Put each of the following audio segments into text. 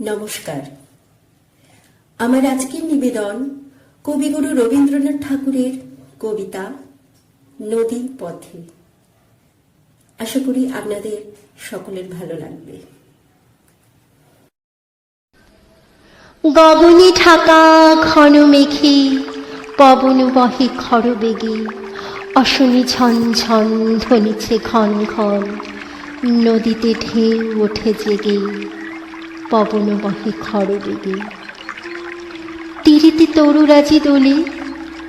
নমস্কার। আমার আজকের নিবেদন কবিগুরু রবীন্দ্রনাথ ঠাকুরের কবিতা নদী পথে। আশা করি আপনাদের সকলের ভালো লাগবে। গগনে ঢাকা ঘন মেঘে, পবন বহে খরবেগে অশনি ঝনঝন ধ্বনিছে ঘন ঘন, নদীতে ঢেউ ওঠে জেগে। পবন বহে খরবেগে তীরেতে তরুরাজি দোলে,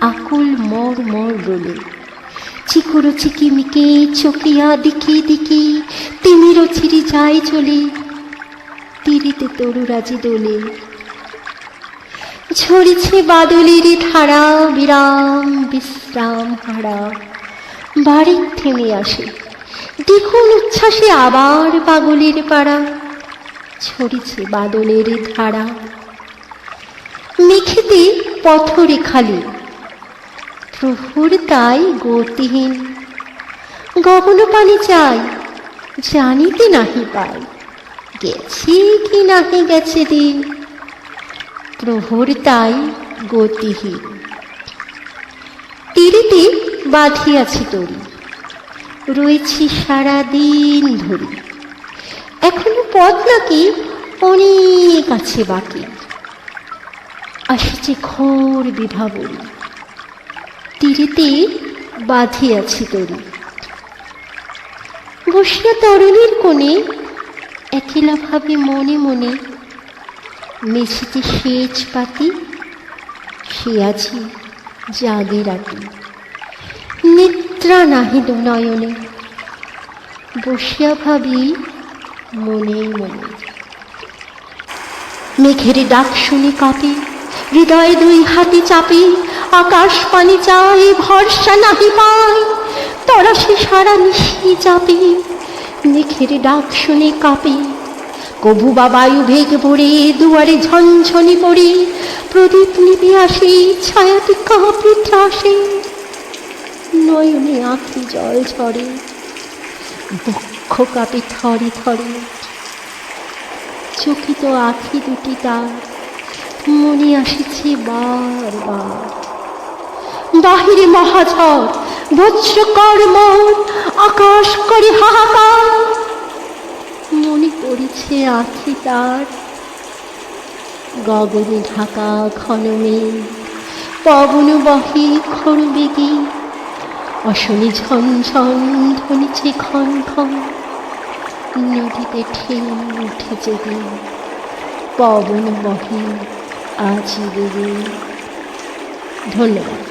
আকুল মর মর রোলে চিকুরো চিকিমিকে চকিয়া দিকে দিকে তিমিরও ছিড়ি যায় চলে। তীরিতে তরুরাজি দোলে। ঝরেছে বাদলের ধারা, বিরাম, বিশ্রাম, হারা। বাড়ি থেমে আসে দেখুন উচ্ছ্বাসে আবার পাগলের পাড়া। ছড়িছে বাদলের ধারা। মেখেতে পথরে খালি। প্রভুর তাই গতিহীন। গগন পানি চাই, জানিতে নাহি পাই, গেছি কি নাহি গেছে দিন। প্রহর তাই গতিহীন। তীরেতে বাঁধিয়াছি তরি, রয়েছি সারা দিন ধরে। এখনও পথ নাকি অনেক আছে বাকি। আসছে ঘোর বিভাবরী তীরেতে বাঁধিয়াছি তরি। বসিয়া তরণীর কোণে একলা ভাবে মনে মনে মেঝেতে সেচ পাতি, সে আছি জাগে রাতি। নিদ্রা নাহি নয়নে। বসিয়া ভাবি মনে মনে। মেঘের ডাক শুনি কাঁপে, হৃদয়ে দুই হাতে চাপি, আকাশ পানি চাই ভরসা নাহি পাই তরা সে সারা নিশি চাপে। মেঘের ডাক শুনে কাঁপে কভু বা বায়ু ভেগ পড়ে দুয়ারে ঝনঝনি পড়ে, প্রদীপ নিবে আসে, ছায়াতে কাঁপে ত্রাসে। নয়নে আঁখি জল ঝরে বক্ষ কাপে থরে থরে চকিত আখি দুটি তার মনে আসিছে বারবার বাহিরে মহাঝড়, বজ্রকর মন, আকাশ করে হাহাকার। মনে পড়েছে আখি তার। গগনে ঢাকা ঘন মেঘ পবন বহে খড় বেগে অশনি ঝনঝন ধ্বনিছে ক্ষণ ক্ষণ নদীতে ঠেল উঠেছে দিন পবন বহে আজ দেবে ধন্যবাদ।